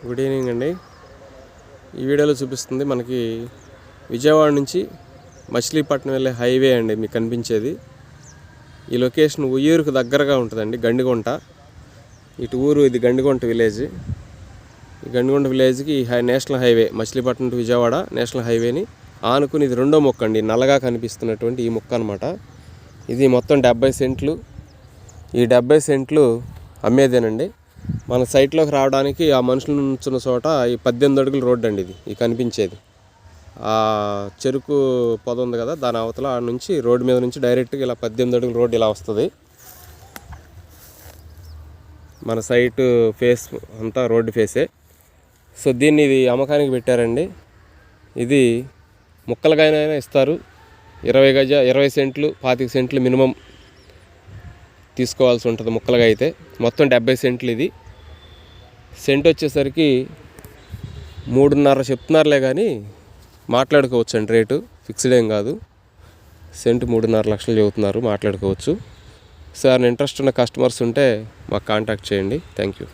Good evening అండి. ఈ వీడియోలో చూపిస్తుంది మనకి విజయవాడ నుంచి మచిలీపట్నం వెళ్ళే హైవే అండి మీకు కనిపించేది. ఈ లొకేషన్ ఉయ్యూరుకు దగ్గరగా ఉంటుందండి గండిగుంట. ఇటు ఊరు ఇది గండిగుంట విలేజ్. ఈ గండిగుంట విలేజ్కి ఈ high national highway Machilipatnam to Vijayawada national హైవేని ఆనుకుని ఇది రెండో మొక్క అండి నల్లగా కనిపిస్తున్నటువంటి ఈ మొక్క అనమాట ఇది మొత్తం డెబ్బై సెంట్లు. ఈ డెబ్బై సెంట్లు అమ్మేదేనండి. మన సైట్లోకి రావడానికి ఆ మనుషులు నుంచున్న చోట ఈ పద్దెనిమిది అడుగుల రోడ్డు అండి ఇది ఈ కనిపించేది. ఆ చెరుకు పొద ఉంది కదా దాని అవతల ఆడ నుంచి రోడ్డు మీద నుంచి డైరెక్ట్గా ఇలా పద్దెనిమిది అడుగుల రోడ్డు ఇలా వస్తుంది. మన సైట్ ఫేస్ అంతా రోడ్డు ఫేసే. సో దీన్ని ఇది అమ్మకానికి పెట్టారండి. ఇది ముక్కలుగానైనా ఇస్తారు. ఇరవై గజ ఇరవై సెంట్లు పాతిక సెంట్లు మినిమం తీసుకోవాల్సి ఉంటుంది ముక్కలుగా అయితే. మొత్తం డెబ్బై సెంట్లు ఇది. సెంట్ వచ్చేసరికి మూడున్నర చెప్తున్నారులే కానీ మాట్లాడుకోవచ్చు అండి రేటు. ఫిక్స్డ్ ఏం కాదు. సెంట్ మూడున్నర లక్షలు చెబుతున్నారు మాట్లాడుకోవచ్చు. సార్ ఇంట్రెస్ట్ ఉన్న కస్టమర్స్ ఉంటే మాకు కాంటాక్ట్ చేయండి. Thank you.